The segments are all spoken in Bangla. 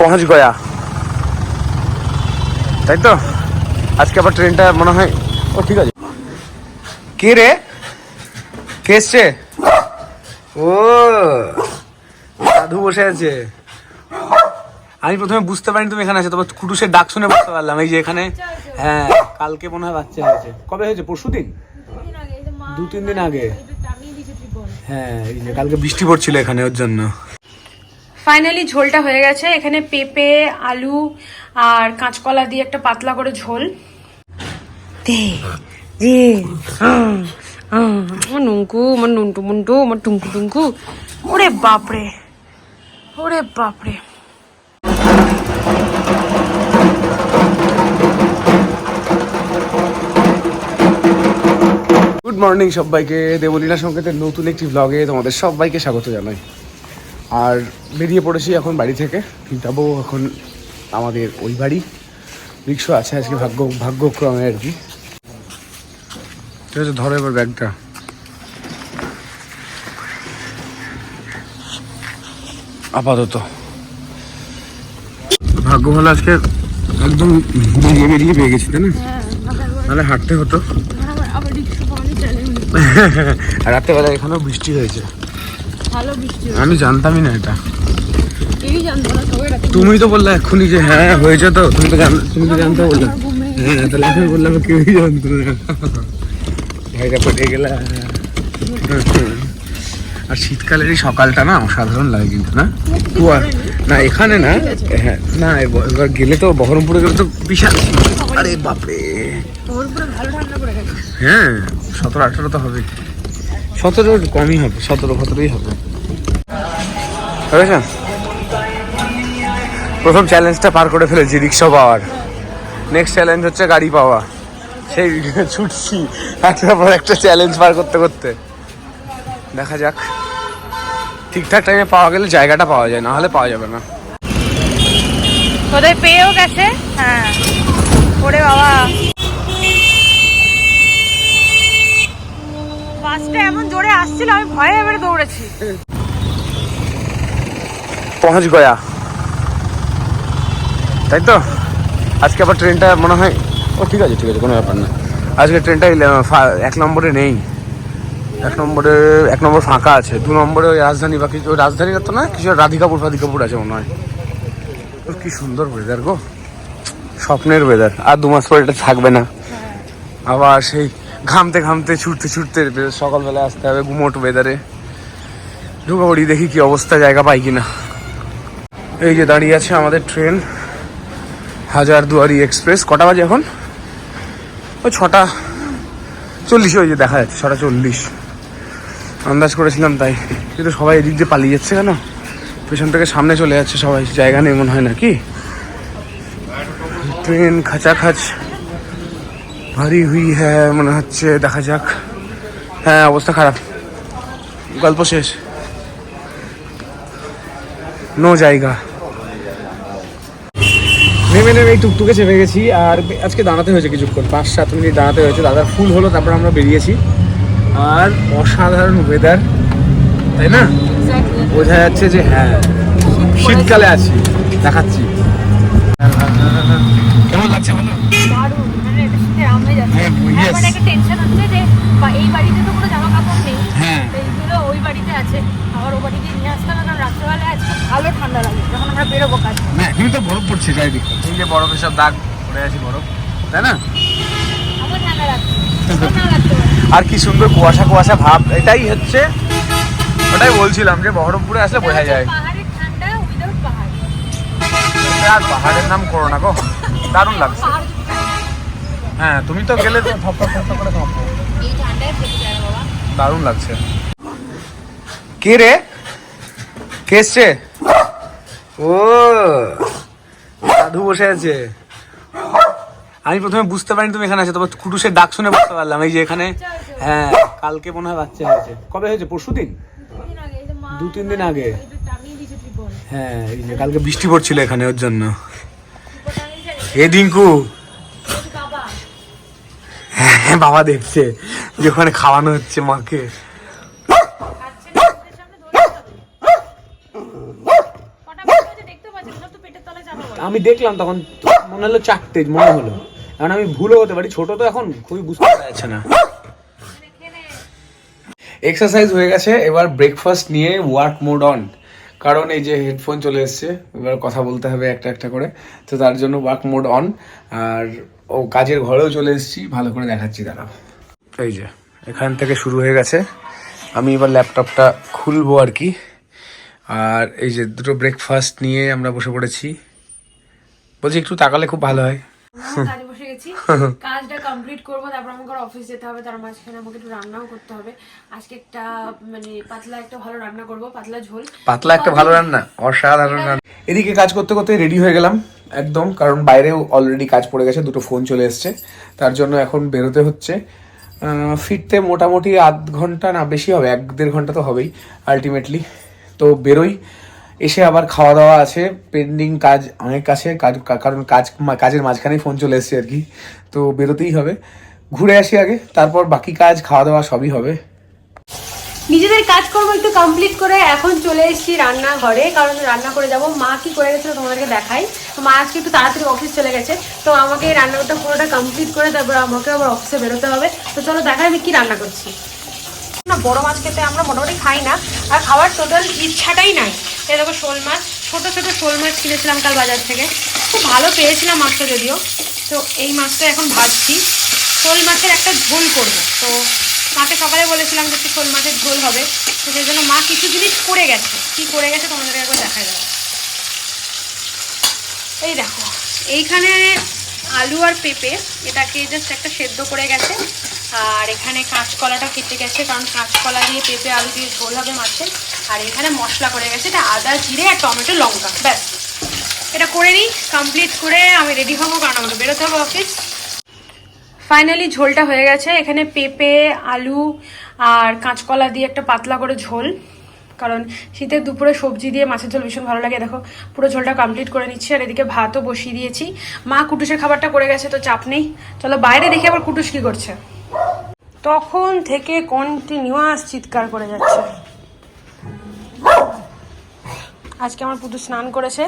পৌঁছ গয়া। তাই তো? আজকে আবার ট্রেনটা মনে হয় ও ঠিক আছে। কে রে? কে এসছে? ও সাধু বসে আছে। আমি প্রথমে বুঝতে পারিনি তুমি এখানে আছো তবে কুটুসের ডাক শুনে বুঝতে পারলাম। এই যে এখানে হ্যাঁ কালকে মনে হয় বাচ্চা হয়েছে। কবে হয়েছে? পরশু দিন? দু তিন দিন আগে। হ্যাঁ এই যে কালকে বৃষ্টি পড়ছিল এখানে ওর জন্য। ফাইনালি ঝোলটা হয়ে গেছে। এখানে পেঁপে, আলু আর কাঁচকলা দিয়ে একটা পাতলা করে ঝোল। দে আমার নুঙ্কু আমার নুন্টু মুন্টু, আমার টুঙ্কু টুঙ্কু ওরে বাপরে ওরে বাপরে। গুড মর্নিং সবাইকে, দেবলীনা সংকেতের নতুন একটি ব্লগে তোমাদের সবাইকে স্বাগত জানাই। আর বেরিয়ে পড়েছি এখন বাড়ি থেকে। যাব এখন আমাদের ওই বাড়ি। রিক্সা আছে আজকে ভাগ্য ভাগ্যক্রমে আর কি। ঠিক আছে ধরো এবার ব্যাগটা। আপাতত। ভাগ্য ভালো আজকে একদম বেরিয়ে বেরিয়ে পেয়ে গেছি তাই না? নাহলে হাঁটতে হতো। আর রাত্রেবেলা এখানেও বৃষ্টি হয়েছে। ভালো বৃষ্টি আমি জানতামই না এটা। তুমি তো বললে এক্ষুনি যে হ্যাঁ হয়েছে তো। তুমি তো জান তুমি তো জানতে বললে হ্যাঁ তাহলে আমি বললাম কেউই জানতো না। জায়গা পড়ে গেলে। আর শীতকালের এই সকালটা না অসাধারণ লাগে কিন্তু না? কুয়া না এখানে না হ্যাঁ না এব- এবার গেলে তো বহরমপুরে গেলে তো বিশাল আরে বাপরে। হ্যাঁ সতেরো আঠারো তো হবে সতেরো কমই হবে, সতেরো সতেরোই হবে। বুঝেছেন প্রথম চ্যালেঞ্জটা পার করে ফেলেছি রিক্সা পাওয়ার। নেক্সট চ্যালেঞ্জ হচ্ছে গাড়ি পাওয়া। সেই ছুটছি একটার পর একটা চ্যালেঞ্জ পার করতে করতে। দেখা যাক। ঠিকঠাক টাইমে পাওয়া গেলে জায়গাটা পাওয়া যায়, না হলে পাওয়া যাবে না। পেয়েও গেছে হ্যাঁ। ভয়ে এবারে দৌড়েছি। পৌঁছ গয়া। তাই তো? আজকে আবার ট্রেনটা মনে হয় ও, ঠিক আছে ঠিক আছে, কোনো ব্যাপার না। আজকে ট্রেনটা এক নম্বরে নেই। এক নম্বরে এক নম্বর ফাঁকা আছে। দু নম্বরে ওই রাজধানী বা কিছু রাজধানী তো না, কিছু রাধিকাপুর ফাধিকাপুর আছে মনে হয়। কি সুন্দর ওয়েদার গো। স্বপ্নের ওয়েদার আর দু মাস পরে এটা থাকবে না। আবার সেই ঘামতে ঘামতে, ছুটতে ছুটতে সকালবেলা আসতে হবে গুমোট ওয়েদারে ঢুকে পড়ি, দেখি কি অবস্থা, জায়গা পাই কিনা। এই যে দাঁড়িয়ে আছে আমাদের ট্রেন হাজারদুয়ারি এক্সপ্রেস কটা বাজে এখন? ওই ছটা চল্লিশ ওই যে দেখা যাচ্ছে, ছটা চল্লিশ। আন্দাজ করেছিলাম তাই। কিন্তু সবাই এদিক দিয়ে পালিয়ে যাচ্ছে কেন? পেছন থেকে সামনে চলে যাচ্ছে সবাই, জায়গা নেই মনে হয় নাকি? ট্রেন খাচাখাচ। ভারী হুই হ্যাঁ মনে হচ্ছে দেখা যাক। হ্যাঁ অবস্থা খারাপ। গল্প শেষ। নো জায়গা। নেমে নেমে এই টুকটুকে চেপে গেছি আর আজকে দাঁড়াতে হয়েছে কিছুক্ষণ। পাঁচ সাত মিনিট দাঁড়াতে হয়েছে। দাদার ফুল হলো তারপর আমরা বেরিয়েছি। আর অসাধারণ ওয়েদার তাই না? বোঝা যাচ্ছে যে হ্যাঁ শীতকালে আছি দেখাচ্ছি। কেমন লাগছে বলো দারুণ মানে এটা শীতে হ্যাঁ, yes. এখন একটা টেনশন হচ্ছে যে এই বাড়িতে তো কোনো জামা কাপড় নেই। হ্যাঁ। এইগুলো ওই বাড়িতে আছে। আবার ও বাড়ি নিয়ে আসতে হবে কারণ রাত্রেবেলায় আজকে ভালো ঠান্ডা লাগে। যখন আমরা বেরোবো কাজ না এখনই তো বরফ পড়ছে চারিদিকে এই যে বরফের সব দাগ পড়ে আছে বরফ। তাই না? আমার ঠান্ডা লাগছে। তোর না লাগতে পারে আর কি সুন্দর কুয়াশা কুয়াশা ভাব। এটাই হচ্ছে ওটাই বলছিলাম যে বহরমপুরে আসলে বোঝা যায়। পাহাড়ের নাম করো না গো। দারুণ লাগছে। হ্যাঁ তুমি তো গেলে তো থপ থপ থপ করে কাঁপো। দারুণ লাগছে। কে রে? কে এসছে? ও সাধু বসে আছে। আমি প্রথমে বুঝতে পারিনি তুমি এখানে আছো তবে কুটুসের ডাক শুনে বুঝতে পারলাম। এই যে এখানে হ্যাঁ কালকে মনে হয় বাচ্চা হয়েছে। কবে হয়েছে? পরশু দিন? দু তিন দিন আগে। হ্যাঁ এই যে কালকে বৃষ্টি পড়ছিল এখানে ওর জন্য। এ বাবা। হ্যাঁ বাবা দেখছে। যে ওখানে খাওয়ানো হচ্ছে মাকে। আমি দেখলাম তখন মনে হলো চারটে, মনে হলো। কারণ আমি ভুলও হতে পারি, ছোট তো এখন খুবই বুঝতে পারছে না। এক্সারসাইজ হয়ে গেছে, এবার ব্রেকফাস্ট নিয়ে ওয়ার্ক মোড অন কারণ এই যে হেডফোন চলে এসছে, এবার কথা বলতে হবে একটা একটা করে। তো তার জন্য ওয়ার্ক মোড অন আর ও কাজের ঘরেও চলে এসেছি, ভালো করে দেখাচ্ছি দাঁড়াও এই যে, এখান থেকে শুরু হয়ে গেছে। আমি এবার ল্যাপটপটা খুলবো আর কি। আর এই যে দুটো ব্রেকফাস্ট নিয়ে আমরা বসে পড়েছি। বলছি একটু তাকালে খুব ভালো হয়। বসে গেছি কাজটা কমপ্লিট করব তারপর আমাকে অফিস যেতে হবে তার মাঝখানে আমাকে একটু রান্নাও করতে হবে। আজকে একটা মানে পাতলা একটা ভালো রান্না করব পাতলা ঝোল। পাতলা একটা ভালো রান্না অসাধারণ রান্না। এদিকে কাজ করতে করতে রেডি হয়ে গেলাম একদম কারণ বাইরেও অলরেডি কাজ পড়ে গেছে দুটো ফোন চলে এসছে। তার জন্য এখন বেরোতে হচ্ছে। ফিরতে মোটামুটি আধ ঘণ্টা না বেশি হবে এক দেড় ঘণ্টা তো হবেই আলটিমেটলি তো বেরোই এসে আবার খাওয়া দাওয়া আছে পেন্ডিং কাজ অনেক কাজ, কারণ কাজ কাজের মাঝখানেই ফোন চলে এসছে আর কি। তো বেরোতেই হবে। ঘুরে আসি আগে, তারপর বাকি কাজ খাওয়া দাওয়া সবই হবে। নিজেদের কাজকর্ম একটু কমপ্লিট করে এখন চলে এসেছি রান্নাঘরে, কারণ রান্না করে যাব। মা কি করে গেছিল তোমাদেরকে দেখাই। তো মা আজকে একটু তাড়াতাড়ি অফিস চলে গেছে। তো আমাকে রান্নাটা পুরোটা কমপ্লিট করে তারপর আমাকে আবার অফিসে বেরোতে হবে। তো চলো দেখাই আমি কি রান্না করছি। না, বড় মাছ খেতে আমরা মোটামুটি খাই না, আর খাওয়ার টোটাল ইচ্ছাটাই নাই। এই দেখো শোল মাছ, ছোটো ছোটো শোল মাছ কিনেছিলাম কাল বাজার থেকে। খুব ভালো পেয়েছিলাম মাছটা যদিও। তো এই মাছটা এখন ভাজছি। শোল মাছের একটা ঝোল করব। তো মাকে সকালে বলেছিলাম যে একটু শোল মাছের ঝোল হবে। তো সেই জন্য মা কিছু জিনিস করে গেছে। কি করে গেছে তোমাদেরকে একবার দেখা যাবে এই দেখো, এইখানে আলু আর পেঁপে, এটাকে জাস্ট একটা সেদ্ধ করে গেছে। আর এখানে কাঁচকলাটা কেটে গেছে, কারণ কাঁচকলা দিয়ে পেঁপে, আলু দিয়ে ঝোল হবে মাছের আর এখানে মশলা করে গেছে, এটা আদা, জিরে আর টমেটো, লঙ্কা, ব্যাস। এটা করে নিই কমপ্লিট করে আমি রেডি হব, কারণ আমাকে বেরোতে হবে অফিস ফাইনালি ঝোলটা হয়ে গেছে। এখানে পেঁপে, আলু আর কাঁচকলা দিয়ে একটা পাতলা করে ঝোল। কারণ শীতের দুপুরে সবজি দিয়ে মাছের ঝোল ভীষণ ভালো লাগে। দেখো, পুরো ঝোলটা কমপ্লিট করে নিচ্ছি আর এদিকে ভাতও বসিয়ে দিয়েছি। মা কুটুসের খাবারটা করে গেছে, তো চাপ নেই। চলো বাইরে দেখি আবার কুটুস কি করছে। তখন থেকে কন্টিনিউয়াস চিৎকার করে যাচ্ছে। আজকে আমার পুটু স্নান করেছে।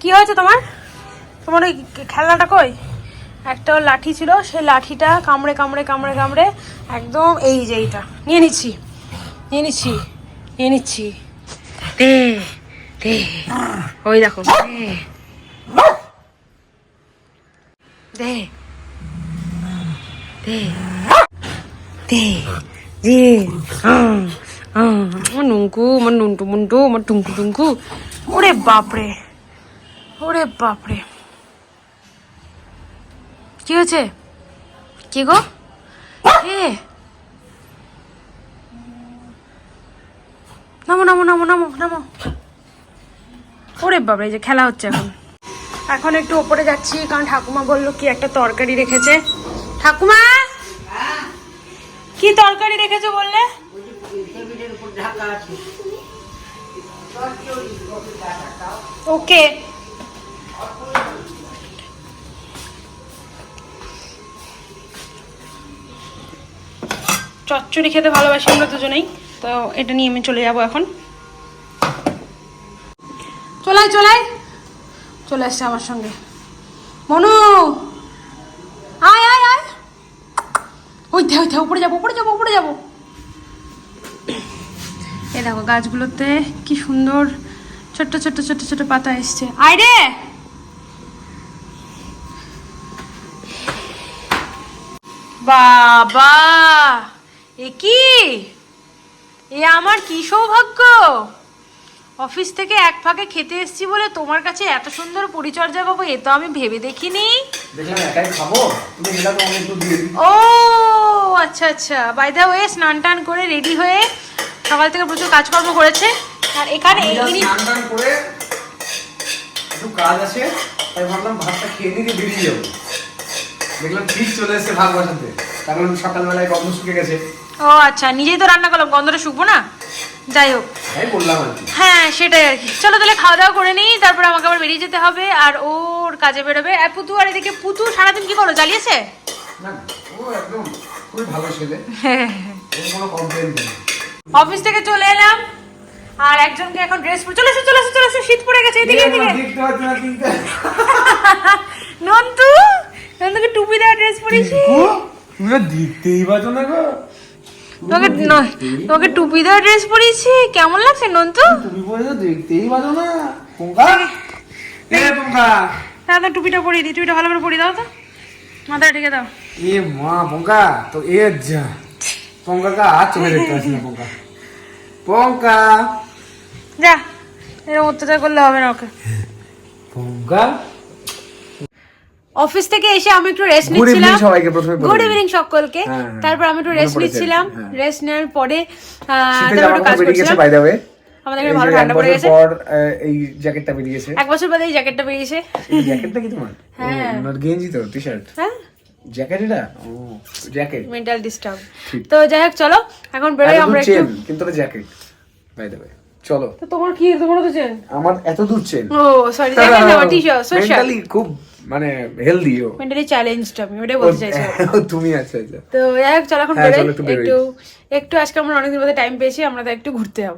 কি হয়েছে তোমার? তোমার ওই খেলনাটা কই? একটা লাঠি ছিল, সেই লাঠিটা কামড়ে কামড়ে কামড়ে কামড়ে একদম এই যে এইটা। নিয়ে নিচ্ছি। নিয়ে নিচ্ছি। নিচ্ছি দে দে। ওই দেখো। দে। দে। দে। দে। আমার নুঙ্কু আমার নুন্টু মুন্টু, আমার টুঙ্কু টুঙ্কু ওরে বাপরে। ওরে বাপরে। কি হয়েছে? কে গো? নামো নামো নামো নামো। ওরে বাবা, এই যে খেলা হচ্ছে এখন। এখন একটু ওপরে যাচ্ছি, কারণ ঠাকুমা বলল কি একটা তরকারি রেখেছে। ঠাকুমা! কি তরকারি রেখেছে বললে? ওকে। চচ্চড়ি খেতে ভালোবাসি আমরা দুজনেই, তো এটা নিয়ে আমি চলে যাব এখন। চলে আসছে আমার সঙ্গে। মনু! আয় আয় আয়! ওই দে ওই দে উপরে যাব উপরে যাব উপরে যাব। এ দেখো, গাছগুলোতে কি সুন্দর ছোট্ট ছোট্ট ছোট্ট ছোট্ট পাতা এসছে। আয় রে! বাবা! এ কি? এ আমার কি সৌভাগ্য? অফিস থেকে এক ফাঁকে খেতে এসেছি বলে তোমার কাছে এত সুন্দর পরিচর্যা পাবো এ তো আমি ভেবে দেখিনি। ও আচ্ছা আচ্ছা। বাই দা ওয়ে স্নান টান করে রেডি হয়ে সকাল থেকে প্রচুর কাজকর্ম করেছে। আর এখানে স্নান টান করে একটু কাজ আছে তাই ভাবলাম ভাতটা খেয়ে দিয়ে বেরিয়ে যাব। দেখলাম ঠিক চলে এসেছে ভাগ বসাতে। কারণ সকালবেলায় গন্ধ শুকে গেছে। ও আচ্ছা। নিজেই তো রান্না করলাম গন্ধটা শুকবো না? যাই হোক। কি। হ্যাঁ সেটাই আর কি। চলো তাহলে খাওয়া দাওয়া করে নিই তারপর আমাকে আবার বেরিয়ে যেতে হবে আর ওর কাজে বেরোবে। আর পুতু আর এদিকে পুতু সারাদিন কি করো? জ্বালিয়েছে? অফিস থেকে চলে এলাম আর একজনকে এখন ড্রেস পরে চলে এসো চলে এসো চলে এসো শীত পড়ে গেছে এদিকে এদিকে দেখতে পাচ্ছি না তিনটা। এখন তোকে টুপি দেওয়া ড্রেস পরেছি। দেখতেই পাচ্ছ না গো। তোকে নয় তোকে টুপি দেওয়া ড্রেস পরেছি কেমন লাগছে নন্তু? তুমি পরে তো দেখতেই পাচ্ছ না। পঙ্কা এ পঙ্কা হ্যাঁ তো টুপিটা পরিয়ে দিই টুপিটা ভালো করে পরিয়ে দাও তো। মাথায় ঢেকে দাও। এ মা পঙ্কা তো এ যা। পঙ্কা কা হাত চোখে দেখতে পাচ্ছি না পঙ্কা পঙ্কা যা এরকম অত্যাচার করলে হবে না ওকে। পঙ্কা অফিস থেকে এসে আমি একটু রেস্ট নিচ্ছিলাম। সবাইকে প্রথমে গুড ইভিনিং সকলকে। হ্যাঁ, হ্যাঁ। তারপর আমি একটু রেস্ট নিচ্ছিলাম। হ্যাঁ। রেস্ট নেওয়ার পরে তারপর একটু কাজ করছিলাম। বাই দ্য ওয়ে আমাদের ভালো ঠান্ডা পড়ে গেছে। পর এই জ্যাকেটটা বেরিয়েছে এক বছর বাদে এই জ্যাকেটটা বেরিয়েছে এই জ্যাকেটটা কি তোমার? হ্যাঁ। গেঞ্জি তো টি শার্ট হ্যাঁ জ্যাকেট ও জ্যাকেট মেন্টাল ডিস্টার্ব তো যাই হোক চলো এখন বেরোই আমরা একটু কিন্তু জ্যাকেট বাই দ্য ওয়ে চলো। তো তোমার কি তোমার তো চেন আমার এত দূর চেন ও সরি জ্যাকেট না টি শার্ট মেন্টালি খুব মানে হেলদি ও। মেন্টালি চ্যালেঞ্জড আমি ওটাই বলতে চাইছি তুমি আচ্ছা আচ্ছা। তো যাই হোক চলো এখন হ্যাঁ, একটু একটু আজকে আমরা অনেকদিন মধ্যে টাইম পেয়েছি আমরা তো একটু ঘুরতে যাব।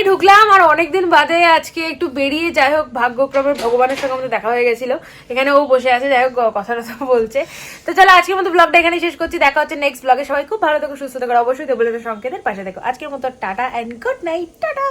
বাড়ি ঢুকলাম আর অনেকদিন বাদে আজকে একটু বেরিয়ে যাই হোক, ভাগ্যক্রমে ভগবানের সঙ্গে আমাদের দেখা হয়ে গেছিল। এখানে ও বসে আছে, যাই হোক কথা টথা বলছে। তো চলো, আজকের মতো ব্লগটা এখানে শেষ করছি। দেখা হচ্ছে নেক্সট ব্লগে সবাই খুব ভালো থেকো, সুস্থ থেকো অবশ্যই দেবলের সংকেতের পাশে দেখো আজকের মতো tata and good night tata!